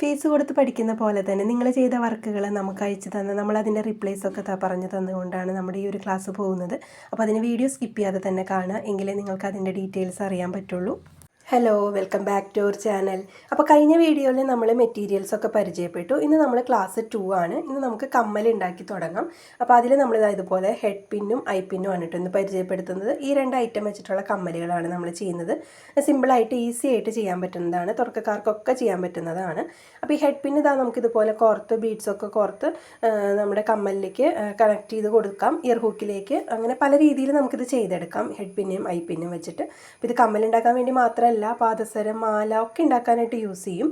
Fees കൊടുത്ത് പഠിക്കുന്ന പോലെ തന്നെ നിങ്ങൾ ചെയ്ത വർക്കുകൾ നമുക്ക് അയച്ചു തന്ന് റിപ്ലേസ് ഒക്കെ പറഞ്ഞു തന്നുകൊണ്ടാണ് നമ്മുടെ ഈ ഒരു ക്ലാസ് പോകുന്നത്. അപ്പോൾ അതിന് വീഡിയോ സ്കിപ്പ് ചെയ്യാതെ തന്നെ കാണുക. എങ്കിലേ നിങ്ങൾക്ക് അതിന്റെ ഡീറ്റെയിൽസ് അറിയാൻ പറ്റുള്ളൂ. Hello welcome back to our channel അപ്പോൾ കഴിഞ്ഞ വീഡിയോയിൽ നമ്മൾ മെറ്റീരിയൽസ് ഒക്കെ പരിചയപ്പെട്ടു. ഇന്ന് നമ്മൾ ക്ലാസ് ടു ആണ്. ഇന്ന് നമുക്ക് കമ്മൽ ഉണ്ടാക്കി തുടങ്ങാം. അപ്പോൾ അതിൽ നമ്മൾ ഇതാ ഇതുപോലെ ഹെഡ് പിന്നും ഐ പിന്നും ആണ് കേട്ടോ ഇന്ന് പരിചയപ്പെടുത്തുന്നത്. ഈ രണ്ട് ഐറ്റം വെച്ചിട്ടുള്ള കമ്മലുകളാണ് നമ്മൾ ചെയ്യുന്നത്. സിമ്പിളായിട്ട് ഈസി ആയിട്ട് ചെയ്യാൻ പറ്റുന്നതാണ്. തുടക്കക്കാർക്കൊക്കെ ചെയ്യാൻ പറ്റുന്നതാണ്. അപ്പോൾ ഈ ഹെഡ് പിൻ ഇതാ നമുക്ക് ഇതുപോലെ കോർത്ത് ബീഡ്സൊക്കെ കോർത്ത് നമ്മുടെ കമ്മലിലേക്ക് കണക്ട് ചെയ്ത് കൊടുക്കാം. ഇയർ ഹൂക്കിലേക്ക് അങ്ങനെ പല രീതിയിൽ നമുക്കിത് ചെയ്തെടുക്കാം. ഹെഡ് പിന്നും ഐ പിന്നും വെച്ചിട്ട്. അപ്പോൾ ഇത് കമ്മലുണ്ടാക്കാൻ വേണ്ടി മാത്രമല്ല പാദസരം മാല ഒക്കെ ഉണ്ടാക്കാനായിട്ട് യൂസ് ചെയ്യും.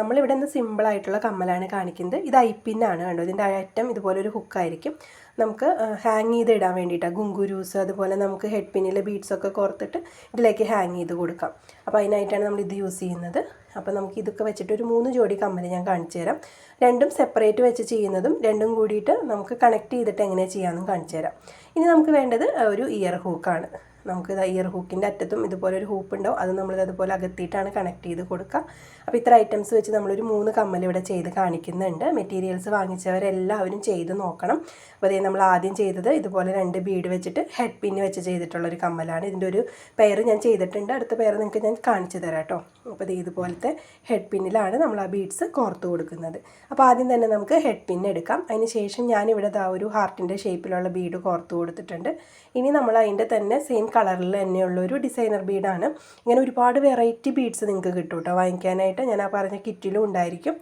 നമ്മളിവിടെ നിന്ന് സിമ്പിളായിട്ടുള്ള കമ്മലാണ് കാണിക്കുന്നത്. ഇത് ഐപ്പിന്നാണ് പിന്നാണ് കണ്ടോ? ഇതിന്റെ അറ്റം ഇതുപോലെ ഒരു ഹുക്കായിരിക്കും നമുക്ക് ഹാങ് ചെയ്ത് ഇടാൻ വേണ്ടിയിട്ടാണ് ഗുങ്കുരൂസ് അതുപോലെ നമുക്ക് ഹെഡ് പിന്നിലെ ബീഡ്സ് ഒക്കെ കോർത്തിട്ട് ഇതിലേക്ക് ഹാങ് ചെയ്ത് കൊടുക്കാം. അപ്പോൾ അതിനായിട്ടാണ് നമ്മൾ ഇത് യൂസ് ചെയ്യുന്നത്. അപ്പോൾ നമുക്ക് ഇതൊക്കെ വെച്ചിട്ട് ഒരു മൂന്ന് ജോഡി കമ്മൽ ഞാൻ കാണിച്ചു തരാം. രണ്ടും സെപ്പറേറ്റ് വെച്ച് ചെയ്യുന്നതും രണ്ടും കൂടിയിട്ട് നമുക്ക് കണക്ട് ചെയ്തിട്ട് എങ്ങനെ ചെയ്യാമെന്നും കാണിച്ചു തരാം. ഇനി നമുക്ക് വേണ്ടത് ഒരു ഇയർ ഹൂക്കാണ് നമുക്ക് ഇയർ ഹൂക്കിന്റെ അറ്റത്തും ഇതുപോലെ ഒരു ഹൂപ്പ് ഉണ്ടാവും. അത് നമ്മൾ അതുപോലെ അകത്തിയിട്ടാണ് കണക്ട് ചെയ്ത് കൊടുക്കുക. അപ്പോൾ ഇത്ര ഐറ്റംസ് വെച്ച് നമ്മളൊരു മൂന്ന് കമ്മൽ ഇവിടെ ചെയ്ത് കാണിക്കുന്നുണ്ട്. മെറ്റീരിയൽസ് വാങ്ങിച്ചവരെല്ലാവരും ചെയ്ത് നോക്കണം. അപ്പോൾ അതേ നമ്മൾ ആദ്യം ചെയ്തത് ഇതുപോലെ രണ്ട് ബീഡ് വെച്ചിട്ട് ഹെഡ് പിൻ വെച്ച് ചെയ്തിട്ടുള്ള ഒരു കമ്മലാണ്. ഇതിന്റെ ഒരു പെയർ ഞാൻ ചെയ്തിട്ടുണ്ട്. അടുത്ത പെയർ നിങ്ങൾക്ക് ഞാൻ കാണിച്ചു തരാം കേട്ടോ അപ്പോൾ ഇത് ഇതുപോലത്തെ ഹെഡ് പിന്നിലാണ് നമ്മൾ ആ ബീഡ്സ് കോർത്ത് കൊടുക്കുന്നത്. അപ്പോൾ ആദ്യം തന്നെ നമുക്ക് ഹെഡ് പിൻ എടുക്കാം. അതിന് ശേഷം ഞാനിവിടെ ആ ഒരു ഹാർട്ടിന്റെ ഷേപ്പിലുള്ള ബീഡ് കോർത്ത് കൊടുത്തിട്ടുണ്ട്. ഇനി നമ്മൾ അതിന്റെ തന്നെ സെയിം കളറിൽ തന്നെയുള്ള ഒരു ഡിസൈനർ ബീഡാണ് ഇങ്ങനെ ഒരുപാട് വെറൈറ്റി ബീഡ്സ് നിങ്ങൾക്ക് കിട്ടും കേട്ടോ വാങ്ങിക്കാനായിട്ട് ഞാൻ ആ പറഞ്ഞ കിറ്റിലും ഉണ്ടായിരിക്കും.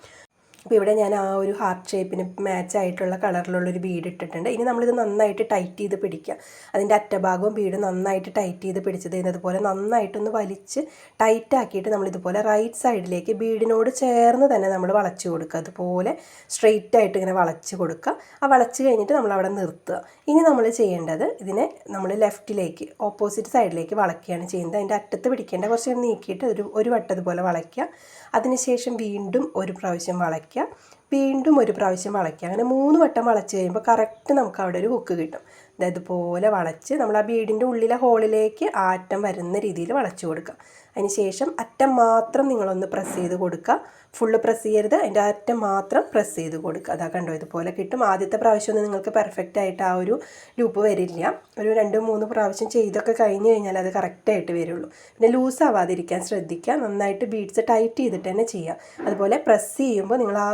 അപ്പോൾ ഇവിടെ ഞാൻ ആ ഒരു ഹാർട്ട് ഷേപ്പിന് മാച്ച് ആയിട്ടുള്ള കളറിലുള്ളൊരു ബീഡ് ഇട്ടിട്ടുണ്ട്. ഇനി നമ്മളിത് നന്നായിട്ട് ടൈറ്റ് ചെയ്ത് പിടിക്കുക. അതിന്റെ അറ്റഭാഗവും ബീഡ് നന്നായിട്ട് ടൈറ്റ് ചെയ്ത് പിടിച്ചത് ഇതുപോലെ നന്നായിട്ടൊന്ന് വലിച്ച് ടൈറ്റ് ആക്കിയിട്ട് നമ്മളിതുപോലെ റൈറ്റ് സൈഡിലേക്ക് ബീഡിനോട് ചേർന്ന് തന്നെ നമ്മൾ വളച്ച് കൊടുക്കുക. അതുപോലെ സ്ട്രെയിറ്റ് ആയിട്ട് ഇങ്ങനെ വളച്ച് കൊടുക്കുക. ആ വളച്ച് കഴിഞ്ഞിട്ട് നമ്മൾ അവിടെ നിർത്തുക. ഇനി നമ്മൾ ചെയ്യേണ്ടത് ഇതിനെ നമ്മൾ ലെഫ്റ്റിലേക്ക് ഓപ്പോസിറ്റ് സൈഡിലേക്ക് വളയ്ക്കുകയാണ് ചെയ്യുന്നത്. അതിന്റെ അറ്റത്ത് പിടിക്കേണ്ട കുറച്ച് നീക്കിയിട്ട് ഒരു ഒരു വട്ടം ഇതുപോലെ വളയ്ക്കുക. അതിനുശേഷം വീണ്ടും ഒരു പ്രാവശ്യം വളയ്ക്കുക. വീണ്ടും ഒരു പ്രാവശ്യം വളയ്ക്കുക. അങ്ങനെ മൂന്ന് വട്ടം വളച്ച് കഴിയുമ്പോൾ കറക്റ്റ് നമുക്ക് അവിടെ ഒരു ഹുക്ക് കിട്ടും. ഇതുപോലെ വളച്ച് നമ്മൾ ആ ബീഡിന്റെ ഉള്ളിലെ ഹോളിലേക്ക് ആറ്റം വരുന്ന രീതിയിൽ വളച്ച് കൊടുക്കുക. അതിന് ശേഷം അറ്റം മാത്രം നിങ്ങളൊന്ന് പ്രസ് ചെയ്ത് കൊടുക്കുക. ഫുള്ള് പ്രസ് ചെയ്യരുത്. അതിന്റെ അറ്റം മാത്രം പ്രസ് ചെയ്ത് കൊടുക്കുക. അതാ കണ്ടോ? ഇതുപോലെ കിട്ടും. ആദ്യത്തെ പ്രാവശ്യമൊന്നും നിങ്ങൾക്ക് പെർഫെക്റ്റ് ആയിട്ട് ആ ഒരു ലൂപ്പ് വരില്ല. ഒരു രണ്ട് മൂന്ന് പ്രാവശ്യം ചെയ്തൊക്കെ കഴിഞ്ഞ് കഴിഞ്ഞാൽ അത് കറക്റ്റായിട്ട് വരുള്ളൂ. പിന്നെ ലൂസ് ആവാതിരിക്കാൻ ശ്രദ്ധിക്കുക. നന്നായിട്ട് ബീഡ്സ് ടൈറ്റ് ചെയ്തിട്ട് തന്നെ ചെയ്യുക. അതുപോലെ പ്രസ് ചെയ്യുമ്പോൾ നിങ്ങൾ ആ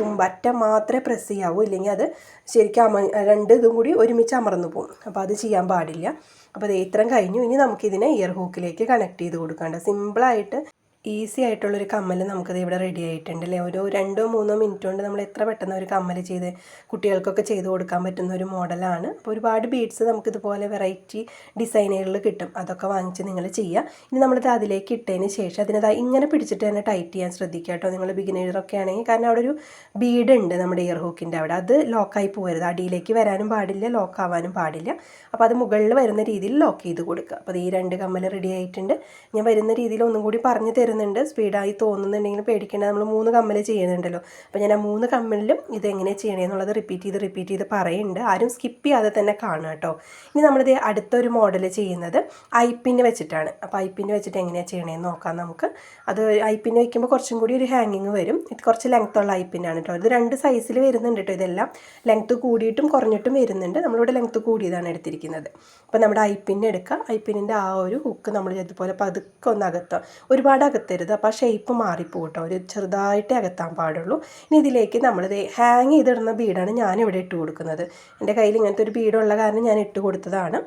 തുമ്പറ്റം മാത്രമേ പ്രസ് ചെയ്യാവൂ. ഇല്ലെങ്കിൽ അത് ശരിക്കും അമ രണ്ട് ഇതും കൂടി ഒരുമിച്ച് അമർന്നു പോകും. അപ്പോൾ അത് ചെയ്യാൻ പാടില്ല. അപ്പോൾ അത് ഇത്രയും കഴിഞ്ഞു. ഇനി നമുക്കിതിനെ ഇയർ ഹൂക്കിലേക്ക് കണക്ട് ചെയ്ത് കൊടുക്കാണ്ട്. സിമ്പിളായിട്ട് ഈസി ആയിട്ടുള്ളൊരു കമ്മൽ നമുക്കത് ഇവിടെ റെഡി ആയിട്ടുണ്ട് അല്ലേ? ഒരു രണ്ടോ മൂന്നോ മിനിറ്റ് കൊണ്ട് നമ്മൾ എത്ര പെട്ടെന്ന് ഒരു കമ്മൽ ചെയ്ത് കുട്ടികൾക്കൊക്കെ ചെയ്ത് കൊടുക്കാൻ പറ്റുന്ന ഒരു മോഡലാണ്. അപ്പോൾ ഒരുപാട് ബീഡ്സ് നമുക്കിതുപോലെ വെറൈറ്റി ഡിസൈനുകളിൽ കിട്ടും. അതൊക്കെ വാങ്ങിച്ച് നിങ്ങൾ ചെയ്യുക. ഇനി നമ്മളിത് അതിലേക്ക് ഇട്ടതിന് ശേഷം അതിനത് ഇങ്ങനെ പിടിച്ചിട്ട് തന്നെ ടൈറ്റ് ചെയ്യാൻ ശ്രദ്ധിക്കുക കേട്ടോ. നിങ്ങൾ ബിഗിനേഴ്സൊക്കെ ആണെങ്കിൽ കാരണം അവിടെ ഒരു ബീഡ് ഉണ്ട് നമ്മുടെ ഇയർ ഹൂക്കിന്റെ അവിടെ. അത് ലോക്കായി പോകരുത് അടിയിലേക്ക് വരാനും പാടില്ല ലോക്ക് ആവാനും പാടില്ല. അപ്പോൾ അത് മുകളിൽ വരുന്ന രീതിയിൽ ലോക്ക് ചെയ്ത് കൊടുക്കുക. അപ്പോൾ ഈ രണ്ട് കമ്മൽ റെഡി ആയിട്ടുണ്ട്. ഞാൻ വരുന്ന രീതിയിൽ ഒന്നും കൂടി പറഞ്ഞു തരുന്നുണ്ട് സ്പീഡായി തോന്നുന്നുണ്ടെങ്കിൽ പേടിക്കേണ്ട നമ്മൾ മൂന്ന് കമ്മൽ ചെയ്യുന്നുണ്ടല്ലോ. അപ്പോൾ ഞാൻ ആ മൂന്ന് കമ്മലിലും ഇത് എങ്ങനെ ചെയ്യണമെന്നുള്ളത് റിപ്പീറ്റ് ചെയ്ത് റിപ്പീറ്റ് ചെയ്ത് പറയുന്നുണ്ട് ആരും സ്കിപ്പ് ചെയ്യാതെ തന്നെ കാണുക കേട്ടോ ഇനി നമ്മളിത് അടുത്തൊരു മോഡൽ ചെയ്യുന്നത് ഐ പിന്ന് വെച്ചിട്ടാണ്. അപ്പോൾ ഐ പിന്ന് വെച്ചിട്ട് എങ്ങനെയാണ് ചെയ്യണമെന്ന് നോക്കാം നമുക്ക്. അത് ഐ പിന്ന് വയ്ക്കുമ്പോൾ കുറച്ചും കൂടി ഒരു ഹാങ്ങിങ് വരും. ഇത് കുറച്ച് ലെങ്ത്തുള്ള ഐ പിന്നാണ് കേട്ടോ ഇത് രണ്ട് സൈസിൽ വരുന്നുണ്ട് കേട്ടോ ഇതെല്ലാം. ലെങ്ത്ത് കൂടിയിട്ടും കുറഞ്ഞിട്ടും വരുന്നുണ്ട്. നമ്മളിവിടെ ലെങ്ത്ത് കൂടിയതാണ് എടുത്തിരിക്കുന്നത്. അപ്പോൾ നമ്മുടെ ഐ പിന്ന് എടുക്കുക ഐ പിന്നിന്റെ ആ ഒരു ഹുക്ക് നമ്മൾ ഇതുപോലെ പതുക്കെ ഒന്ന് ഒരുപാട് അകത്തരുത് അപ്പോൾ ആ ഷേപ്പ് മാറിപ്പോകും കേട്ടോ ഒരു ചെറുതായിട്ടേ അകത്താൻ പാടുള്ളൂ. ഇനി ഇതിലേക്ക് നമ്മളിത് ഹാങ് ചെയ്തിടുന്ന ബീഡാണ് ഞാനിവിടെ ഇട്ട് കൊടുക്കുന്നത്. എന്റെ കയ്യിൽ ഇങ്ങനത്തെ ഒരു ബീഡുള്ള കാരണം ഞാൻ ഇട്ട് കൊടുത്തതാണ്.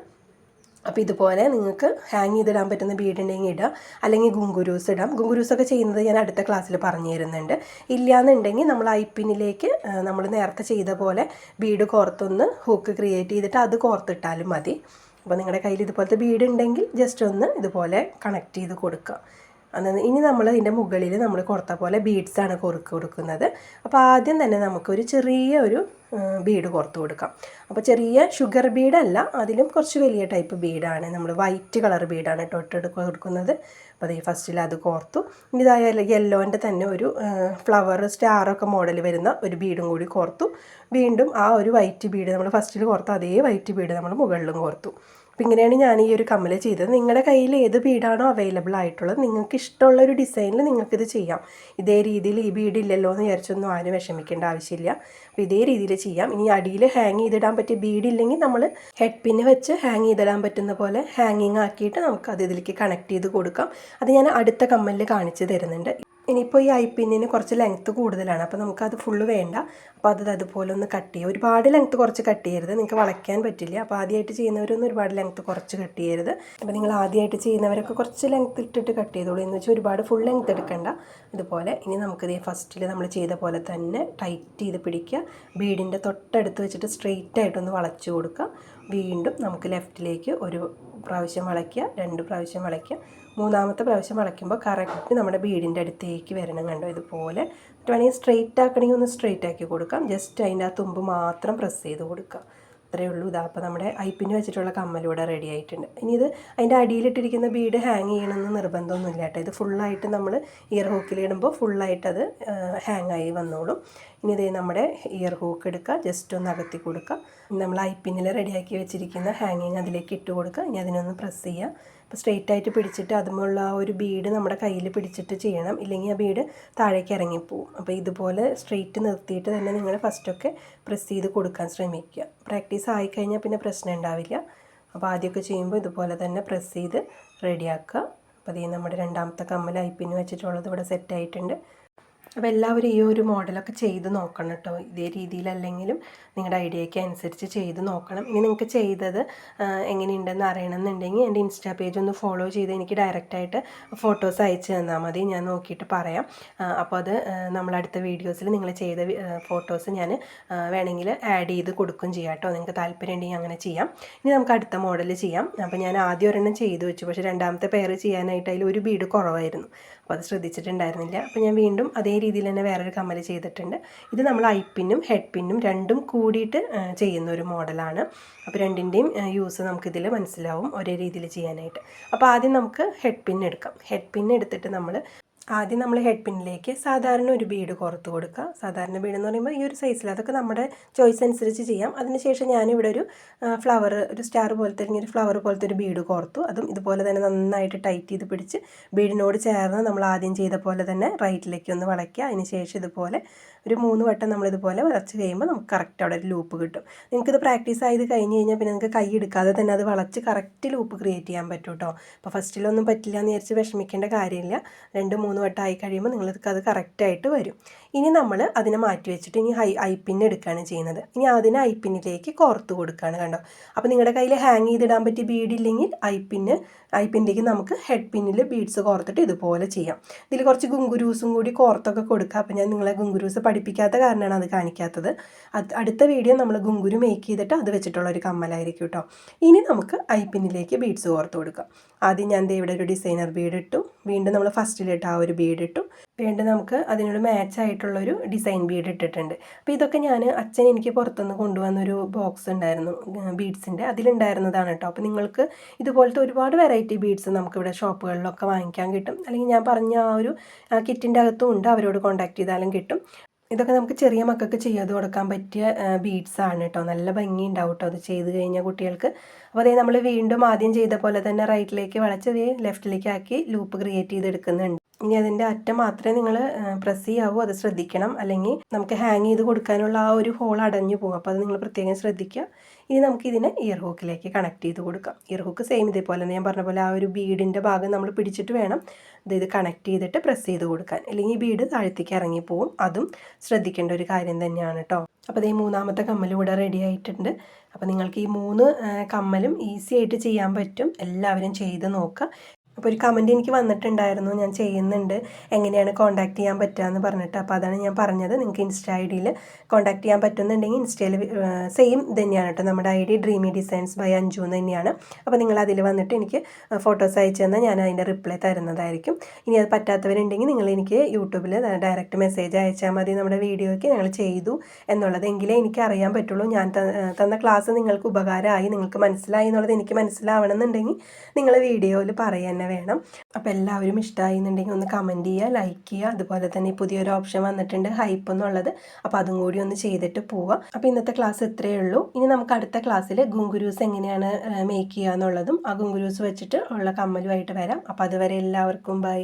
അപ്പോൾ ഇതുപോലെ നിങ്ങൾക്ക് ഹാങ് ചെയ്തിടാൻ പറ്റുന്ന ബീഡുണ്ടെങ്കിൽ ഇടുക. അല്ലെങ്കിൽ ഗുങ്കുരൂസ് ഇടാം. ഗുങ്കുരൂസൊക്കെ ചെയ്യുന്നത് ഞാൻ അടുത്ത ക്ലാസ്സിൽ പറഞ്ഞു തരുന്നുണ്ട്. ഇല്ലയെന്നുണ്ടെങ്കിൽ നമ്മൾ ഐ പിന്നിലേക്ക് നമ്മൾ നേരത്തെ ചെയ്ത പോലെ ബീഡ് കോർത്തൊന്ന് ഹൂക്ക് ക്രിയേറ്റ് ചെയ്തിട്ട് അത് കോർത്തിട്ടാലും മതി. അപ്പോൾ നിങ്ങളുടെ കയ്യിൽ ഇതുപോലത്തെ ബീഡ് ഉണ്ടെങ്കിൽ ജസ്റ്റ് ഒന്ന് ഇതുപോലെ കണക്ട് ചെയ്ത് കൊടുക്കുക. അന്ന് ഇനി നമ്മൾ ഇതിന്റെ മുകളിൽ നമ്മൾ കൊടുത്ത പോലെ ബീഡ്സാണ് കൊറുക്ക് കൊടുക്കുന്നത്. അപ്പോൾ ആദ്യം തന്നെ നമുക്കൊരു ചെറിയ ഒരു ബീഡ് കൊടുത്തു കൊടുക്കാം. അപ്പോൾ ചെറിയ ഷുഗർ ബീഡല്ല അതിലും കുറച്ച് വലിയ ടൈപ്പ് ബീഡാണ് നമ്മൾ വൈറ്റ് കളർ ബീഡാണ് തൊട്ട് കൊടുക്കുന്നത്. അപ്പോൾ അതേ ഫസ്റ്റിൽ അത് കോർത്തു. ഇനി ഇതായാലും യെല്ലോന്റെ തന്നെ ഒരു ഫ്ലവർ സ്റ്റാറൊക്കെ മോഡൽ വരുന്ന ഒരു ബീഡും കൂടി കോർത്തു. വീണ്ടും ആ ഒരു വൈറ്റ് ബീഡ് നമ്മൾ ഫസ്റ്റിൽ കോർത്ത അതേ വൈറ്റ് ബീഡ് നമ്മൾ മുകളിലും കോർത്തു. അപ്പോൾ ഇങ്ങനെയാണ് ഞാൻ ഈ ഒരു കമ്മൽ ചെയ്തത്. നിങ്ങളുടെ കയ്യിൽ ഏത് ബീഡാണോ അവൈലബിൾ ആയിട്ടുള്ളത് നിങ്ങൾക്ക് ഇഷ്ടമുള്ള ഒരു ഡിസൈനിൽ നിങ്ങൾക്കിത് ചെയ്യാം. ഇതേ രീതിയിൽ ഈ ബീഡ് ഇല്ലല്ലോ എന്ന് വിചാരിച്ചൊന്നും ആരും വിഷമിക്കേണ്ട ആവശ്യമില്ല. അപ്പോൾ ഇതേ രീതിയിൽ ചെയ്യാം. ഇനി അടിയിൽ ഹാങ് ചെയ്തിടാൻ പറ്റിയ ബീഡ് ഇല്ലെങ്കിൽ നമ്മൾ ഹെഡ് പിന്ന് വെച്ച് ഹാങ് ചെയ്തിടാൻ പറ്റുന്ന പോലെ ഹാങ്ങിങ് ആക്കിയിട്ട് നമുക്ക് അത് ഇതിലേക്ക് കണക്ട് ചെയ്ത് കൊടുക്കാം. അത് ഞാൻ അടുത്ത കമ്മലിൽ കാണിച്ച് തരുന്നുണ്ട്. ഇനിയിപ്പോൾ ഈ ഐ പിന്നിന് കുറച്ച് ലെങ്ത്ത് കൂടുതലാണ്. അപ്പോൾ നമുക്കത് ഫുള്ള് വേണ്ട. അപ്പോൾ അത് അതുപോലെ ഒന്ന് കട്ട് ചെയ്യുക ഒരുപാട് ലെങ്ത്ത് കുറച്ച് കട്ട് ചെയ്യരുത്. നിങ്ങൾക്ക് വളയ്ക്കാൻ പറ്റില്ല. അപ്പോൾ ആദ്യമായിട്ട് ചെയ്യുന്നവരൊന്നും ഒരുപാട് ലെങ്ത്ത് കുറച്ച് കട്ട് ചെയ്യരുത്. അപ്പോൾ നിങ്ങൾ ആദ്യമായിട്ട് ചെയ്യുന്നവരൊക്കെ കുറച്ച് ലെങ്ത്ത് ഇട്ടിട്ട് കട്ട് ചെയ്തോളൂ. എന്ന് വെച്ചാൽ ഒരുപാട് ഫുൾ ലെങ്ത്ത് എടുക്കണ്ട. ഇതുപോലെ ഇനി നമുക്കിത് ഫസ്റ്റിൽ നമ്മൾ ചെയ്ത പോലെ തന്നെ ടൈറ്റ് ചെയ്ത് പിടിക്കുക. ബീഡിന്റെ തൊട്ടടുത്ത് വെച്ചിട്ട് സ്ട്രെയിറ്റ് ആയിട്ടൊന്ന് വളച്ചു കൊടുക്കുക. വീണ്ടും നമുക്ക് ലെഫ്റ്റിലേക്ക് ഒരു പ്രാവശ്യം വളയ്ക്കുക രണ്ട് പ്രാവശ്യം വളയ്ക്കുക. മൂന്നാമത്തെ പ്രാവശ്യം വളയ്ക്കുമ്പോൾ കറക്റ്റ് നമ്മുടെ ബീഡിന്റെ അടുത്തേക്ക് വരണം കണ്ടോ? ഇതുപോലെ വേണമെങ്കിൽ സ്ട്രെയിറ്റ് ആക്കണമെങ്കിൽ ഒന്ന് സ്ട്രെയിറ്റ് ആക്കി കൊടുക്കാം. ജസ്റ്റ് അതിന്റെ ആ തുമ്പ് മാത്രം പ്രസ് ചെയ്ത് കൊടുക്കുക. അത്രയേ ഉള്ളൂ. ഇതാ അപ്പോൾ നമ്മുടെ ഐപ്പിന് വെച്ചിട്ടുള്ള കമ്മലൂടെ റെഡി ആയിട്ടുണ്ട്. ഇനി ഇത് അതിന്റെ അടിയിലിട്ടിരിക്കുന്ന ബീഡ് ഹാങ് ചെയ്യണമെന്ന് നിർബന്ധമൊന്നുമില്ല കേട്ടോ. ഇത് ഫുള്ളായിട്ട് നമ്മൾ ഇയർ ഹൂക്കിലിടുമ്പോൾ ഫുള്ളായിട്ട് അത് ഹാങ് ആയി വന്നോളും. ഇനി ഇതേ നമ്മുടെ ഇയർ ഹൂക്ക് എടുക്കുക. ജസ്റ്റ് ഒന്ന് അകത്തി കൊടുക്കുക. നമ്മൾ ഐപ്പിന്നിൽ റെഡിയാക്കി വെച്ചിരിക്കുന്ന ഹാങ്ങിങ് അതിലേക്ക് ഇട്ട് കൊടുക്കുക. ഇനി അതിനൊന്ന് പ്രസ് ചെയ്യുക. അപ്പോൾ സ്ട്രെയിറ്റ് ആയിട്ട് പിടിച്ചിട്ട് അതുമുള്ള ആ ഒരു ബീഡ് നമ്മുടെ കയ്യിൽ പിടിച്ചിട്ട് ചെയ്യണം. ഇല്ലെങ്കിൽ ആ ബീഡ് താഴേക്ക് ഇറങ്ങിപ്പോവും. അപ്പോൾ ഇതുപോലെ സ്ട്രെയിറ്റ് നിർത്തിയിട്ട് തന്നെ നിങ്ങൾ ഫസ്റ്റൊക്കെ പ്രസ് ചെയ്ത് കൊടുക്കാൻ ശ്രമിക്കുക. പ്രാക്ടീസ് ആയിക്കഴിഞ്ഞാൽ പിന്നെ പ്രശ്നം ഉണ്ടാവില്ല. അപ്പോൾ ആദ്യമൊക്കെ ചെയ്യുമ്പോൾ ഇതുപോലെ തന്നെ പ്രസ് ചെയ്ത് റെഡിയാക്കുക. അപ്പോൾ അതേ നമ്മുടെ രണ്ടാമത്തെ കമ്മൽ ഐപ്പിന് വെച്ചിട്ടുള്ളത് ഇവിടെ സെറ്റ് ആയിട്ടുണ്ട് അപ്പോൾ എല്ലാവരും ഈ ഒരു മോഡലൊക്കെ ചെയ്ത് നോക്കണം കേട്ടോ ഇതേ രീതിയിലല്ലെങ്കിലും നിങ്ങളുടെ ഐഡിയയ്ക്ക് അനുസരിച്ച് ചെയ്ത് നോക്കണം. ഇനി നിങ്ങൾക്ക് ചെയ്തത് എങ്ങനെയുണ്ടെന്ന് അറിയണമെന്നുണ്ടെങ്കിൽ എന്റെ ഇൻസ്റ്റാ പേജ് ഒന്ന് ഫോളോ ചെയ്ത് എനിക്ക് ഡയറക്റ്റായിട്ട് ഫോട്ടോസ് അയച്ചു തന്നാൽ മതി. ഞാൻ നോക്കിയിട്ട് പറയാം. അപ്പോൾ അത് നമ്മളടുത്ത വീഡിയോസിൽ നിങ്ങൾ ചെയ്ത ഫോട്ടോസ് ഞാൻ വേണമെങ്കിൽ ആഡ് ചെയ്ത് കൊടുക്കും ചെയ്യാം കേട്ടോ നിങ്ങൾക്ക് താല്പര്യം ഉണ്ടെങ്കിൽ അങ്ങനെ ചെയ്യാം. ഇനി നമുക്ക് അടുത്ത മോഡൽ ചെയ്യാം. അപ്പോൾ ഞാൻ ആദ്യം ഒരെണ്ണം ചെയ്തു വെച്ചു. പക്ഷേ രണ്ടാമത്തെ പെയർ ചെയ്യാനായിട്ട് അതിൽ ഒരു ബീഡ് കുറവായിരുന്നു. അപ്പോൾ അത് ശ്രദ്ധിച്ചിട്ടുണ്ടായിരുന്നില്ല. അപ്പോൾ ഞാൻ വീണ്ടും അതേ രീതിയിൽ തന്നെ വേറൊരു കമ്മൽ ചെയ്തിട്ടുണ്ട്. ഇത് നമ്മൾ ഐ പിന്നും ഹെഡ് പിന്നും രണ്ടും കൂടിയിട്ട് ചെയ്യുന്ന ഒരു മോഡലാണ്. അപ്പോൾ രണ്ടിന്റെയും യൂസ് നമുക്കിതിൽ മനസ്സിലാവും ഒരേ രീതിയിൽ ചെയ്യാനായിട്ട്. അപ്പോൾ ആദ്യം നമുക്ക് ഹെഡ് പിൻ എടുക്കാം. ഹെഡ് പിൻ എടുത്തിട്ട് നമ്മൾ ആദ്യം നമ്മൾ ഹെഡ് പിന്നിലേക്ക് സാധാരണ ഒരു ബീഡ് കുറത്ത് കൊടുക്കുക. സാധാരണ ബീഡ് എന്ന് പറയുമ്പോൾ ഈ ഒരു സൈസിൽ അതൊക്കെ നമ്മുടെ ചോയ്സ് അനുസരിച്ച് ചെയ്യാം. അതിനുശേഷം ഞാനിവിടെ ഒരു ഫ്ലവർ ഒരു സ്റ്റാർ പോലത്തെ അല്ലെങ്കിൽ ഒരു ഫ്ലവർ പോലത്തെ ഒരു ബീഡ് കോർത്തു. അതും ഇതുപോലെ തന്നെ നന്നായിട്ട് ടൈറ്റ് ചെയ്ത് പിടിച്ച് ബീഡിനോട് ചേർന്ന് നമ്മൾ ആദ്യം ചെയ്ത പോലെ തന്നെ റൈറ്റിലേക്ക് ഒന്ന് വളയ്ക്കുക. അതിനുശേഷം ഇതുപോലെ ഒരു മൂന്ന് വട്ടം നമ്മളിതുപോലെ വളച്ച് കഴിയുമ്പോൾ നമുക്ക് കറക്റ്റ് അവിടെ ഒരു ലൂപ്പ് കിട്ടും. നിങ്ങൾക്കിത് പ്രാക്ടീസ് ആയത് കഴിഞ്ഞ് കഴിഞ്ഞാൽ പിന്നെ നിങ്ങൾക്ക് കൈ എടുക്കാതെ തന്നെ അത് വളച്ച് കറക്റ്റ് ലൂപ്പ് ക്രിയേറ്റ് ചെയ്യാൻ പറ്റും കേട്ടോ അപ്പോൾ ഫസ്റ്റിലൊന്നും പറ്റില്ല എന്ന് വിചാരിച്ച് വിഷമിക്കേണ്ട കാര്യമില്ല. രണ്ട് മൂന്ന് വട്ടമായി കഴിയുമ്പോൾ നിങ്ങൾക്ക് അത് കറക്റ്റായിട്ട് വരും. ഇനി നമ്മൾ അതിനെ മാറ്റി വെച്ചിട്ട് ഇനി ഹൈ ഐ പിൻ എടുക്കുകയാണ് ചെയ്യുന്നത്. ഇനി അതിനെ ഐ പിന്നിലേക്ക് കോർത്ത് കൊടുക്കുകയാണ് കണ്ടോ? അപ്പോൾ നിങ്ങളുടെ കയ്യിൽ ഹാങ് ചെയ്തിടാൻ പറ്റിയ ബീഡ് ഇല്ലെങ്കിൽ ഐ പിന്ന് ഐ പിന്നിലേക്ക് നമുക്ക് ഹെഡ് പിന്നിൽ ബീഡ്സ് കോർത്തിട്ട് ഇതുപോലെ ചെയ്യാം. ഇതിൽ കുറച്ച് ഗുങ്കുരൂസും കൂടി കോർത്തൊക്കെ കൊടുക്കുക അപ്പോൾ ഞാൻ നിങ്ങളെ ഗുങ്കുരൂസ് പഠിപ്പിക്കാത്ത കാരണമാണ് അത് കാണിക്കാത്തത്. അടുത്ത വീഡിയോ നമ്മൾ ഗുങ്കുരു മേക്ക് ചെയ്തിട്ട് അത് വെച്ചിട്ടുള്ള ഒരു കമ്മലായിരിക്കും കേട്ടോ ഇനി നമുക്ക് ഐ പിന്നിലേക്ക് ബീഡ്സ് കോർത്ത് കൊടുക്കാം. ആദ്യം ഞാൻ ഇവിടെ ഒരു ഡിസൈനർ ബീഡ് ഇട്ടു. വീണ്ടും നമ്മൾ ഫസ്റ്റിലിട്ട് ആ ഒരു ബീഡ് ഇട്ടു. വീണ്ടും നമുക്ക് അതിനോട് മാച്ച് ആയിട്ടുള്ളൊരു ഡിസൈൻ ബീഡ് ഇട്ടിട്ടുണ്ട്. അപ്പോൾ ഇതൊക്കെ ഞാൻ അച്ഛൻ എനിക്ക് പുറത്തുനിന്ന് കൊണ്ടുവന്നൊരു ബോക്സ് ഉണ്ടായിരുന്നു ബീഡ്സിന്റെ അതിലുണ്ടായിരുന്നതാണ് കേട്ടോ. അപ്പോൾ നിങ്ങൾക്ക് ഇതുപോലത്തെ ഒരുപാട് വെറൈറ്റി ബീഡ്സ് നമുക്കിവിടെ ഷോപ്പുകളിലൊക്കെ വാങ്ങിക്കാൻ കിട്ടും. അല്ലെങ്കിൽ ഞാൻ പറഞ്ഞ ആ ഒരു കിറ്റിന്റെ അകത്തും ഉണ്ട്. അവരോട് കോൺടാക്ട് ചെയ്താലും കിട്ടും. ഇതൊക്കെ നമുക്ക് ചെറിയ മക്കൾക്ക് ചെയ്ത് കൊടുക്കാൻ പറ്റിയ ബീഡ്സ് ആണ് കേട്ടോ. നല്ല ഭംഗി ഉണ്ടാവും കേട്ടോ. അത് ചെയ്ത് കഴിഞ്ഞാൽ കുട്ടികൾക്ക്. അപ്പോൾ അതേ നമ്മൾ വീണ്ടും ആദ്യം ചെയ്ത പോലെ തന്നെ റൈറ്റിലേക്ക് വളച്ച് ലെഫ്റ്റിലേക്ക് ആക്കി ലൂപ്പ് ക്രിയേറ്റ് ചെയ്തെടുക്കുന്നുണ്ട്. ഇനി അതിന്റെ അറ്റം മാത്രമേ നിങ്ങൾ പ്രസ് ചെയ്യാവൂ. അത് ശ്രദ്ധിക്കണം. അല്ലെങ്കിൽ നമുക്ക് ഹാങ് ചെയ്ത് കൊടുക്കാനുള്ള ആ ഒരു ഹോൾ അടഞ്ഞു പോകും. അപ്പോൾ അത് നിങ്ങൾ പ്രത്യേകം ശ്രദ്ധിക്കുക. ഇനി നമുക്ക് ഇതിനെ ഇയർ ഹൂക്കിലേക്ക് കണക്ട് ചെയ്ത് കൊടുക്കാം. ഇയർ ഹൂക്ക് സെയിം ഇതേപോലെ ഞാൻ പറഞ്ഞ പോലെ ആ ഒരു ബീഡിന്റെ ഭാഗം നമ്മൾ പിടിച്ചിട്ട് വേണം ഇത് കണക്ട് ചെയ്തിട്ട് പ്രസ് ചെയ്ത് കൊടുക്കാൻ. അല്ലെങ്കിൽ ബീഡ് താഴത്തേക്ക് ഇറങ്ങിപ്പോവും. അതും ശ്രദ്ധിക്കേണ്ട ഒരു കാര്യം തന്നെയാണ് കേട്ടോ അപ്പോൾ ഈ മൂന്നാമത്തെ കമ്മൽ ഇവിടെ റെഡി ആയിട്ടുണ്ട്. അപ്പോൾ നിങ്ങൾക്ക് ഈ മൂന്ന് കമ്മലും ഈസി ആയിട്ട് ചെയ്യാൻ പറ്റും. എല്ലാവരും ചെയ്ത് നോക്കുക. അപ്പോൾ ഒരു കമന്റ് എനിക്ക് വന്നിട്ടുണ്ടായിരുന്നു ഞാൻ ചെയ്യുന്നുണ്ട്. എങ്ങനെയാണ് കോൺടാക്ട് ചെയ്യാൻ പറ്റുക എന്ന് പറഞ്ഞിട്ട്. അപ്പോൾ അതാണ് ഞാൻ പറഞ്ഞത്. നിങ്ങൾക്ക് ഇൻസ്റ്റ ഐ ഡിയിൽ കോൺടാക്ട് ചെയ്യാൻ പറ്റുന്നുണ്ടെങ്കിൽ ഇൻസ്റ്റയിൽ സെയിം തന്നെയാണ് കേട്ടോ നമ്മുടെ I D dreamy designs by Anju എന്ന് തന്നെയാണ്. അപ്പോൾ നിങ്ങൾ അതിൽ വന്നിട്ട് എനിക്ക് ഫോട്ടോസ് അയച്ചു തന്നാൽ ഞാൻ അതിന്റെ റിപ്ലൈ തരുന്നതായിരിക്കും. ഇനി അത് പറ്റാത്തവരുണ്ടെങ്കിൽ നിങ്ങൾ എനിക്ക് യൂട്യൂബിൽ ഡയറക്റ്റ് മെസ്സേജ് അയച്ചാൽ മതി. നമ്മുടെ വീഡിയോയ്ക്ക് ഞങ്ങൾ ചെയ്തു എന്നുള്ളത് എങ്കിലേ എനിക്ക് അറിയാൻ പറ്റുള്ളൂ. ഞാൻ തന്ന ക്ലാസ് നിങ്ങൾക്ക് ഉപകാരമായി നിങ്ങൾക്ക് മനസ്സിലായി എന്നുള്ളത് എനിക്ക് മനസ്സിലാവണമെന്നുണ്ടെങ്കിൽ നിങ്ങൾ വീഡിയോയിൽ പറയാൻ തന്നെ വേണം. അപ്പോൾ എല്ലാവരും ഇഷ്ടമായി എന്നുണ്ടെങ്കിൽ ഒന്ന് കമന്റ് ചെയ്യുക ലൈക്ക് ചെയ്യുക. അതുപോലെ തന്നെ പുതിയൊരു ഓപ്ഷൻ വന്നിട്ടുണ്ട് ഹൈപ്പ് എന്നുള്ളത്. അപ്പോൾ അതും കൂടി ഒന്ന് ചെയ്തിട്ട് പോവുക അപ്പോൾ ഇന്നത്തെ ക്ലാസ് ഇത്രയേ ഉള്ളൂ. ഇനി നമുക്ക് അടുത്ത ക്ലാസ്സിൽ ഗുങ്കുരൂസ് എങ്ങനെയാണ് മേക്ക് ചെയ്യുക എന്നുള്ളതും ആ ഗുങ്കുരൂസ് വെച്ചിട്ട് ഉള്ള കമ്മലുമായിട്ട് വരാം. അപ്പോൾ അതുവരെ എല്ലാവർക്കും ബൈ